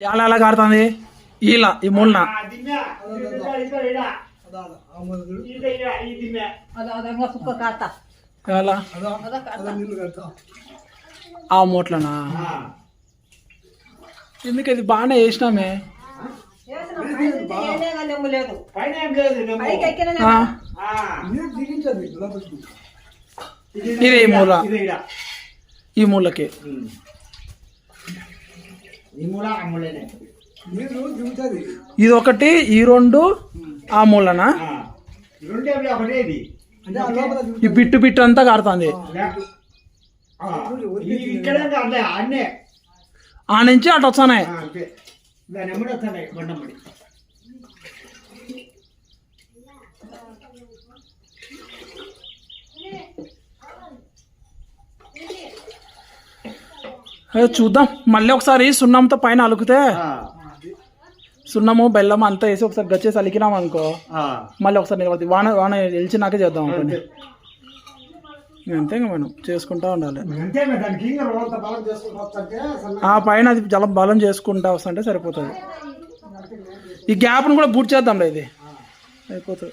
ఎలా ఎలా కారుతుంది? ఇలా ఈ మూలన. ఆ మూట్లనా? ఎందుకు ఇది బాగానే వేసినామే? ఇది ఈ మూల. ఈ మూలకి ఉమ్. ఈ మూల ఆ మూలనే ఇది ఒకటి ఈ రెండు ఆ మూలనా? ఈ బిట్టు బిట్టు అంతా కారుతుంది. ఆ, నుంచి అటు వస్తున్నాయి చూద్దాం. మళ్ళీ ఒకసారి సున్నంతో పైన అలుకుతే సున్నము బెల్లం అంతా వేసి ఒకసారి గచ్చేసి అలికినాం అనుకో మళ్ళీ ఒకసారి నిలబడి వాన వాన గెలిచినాక చేద్దాం అనుకోండి. అంతే మనం చేసుకుంటా ఉండాలి. ఆ పైన అది చాలా బలం చేసుకుంటా వస్తుంటే సరిపోతుంది. ఈ గ్యాప్ను కూడా బూట్ చేద్దాంలే ఇది. అయిపోతుంది.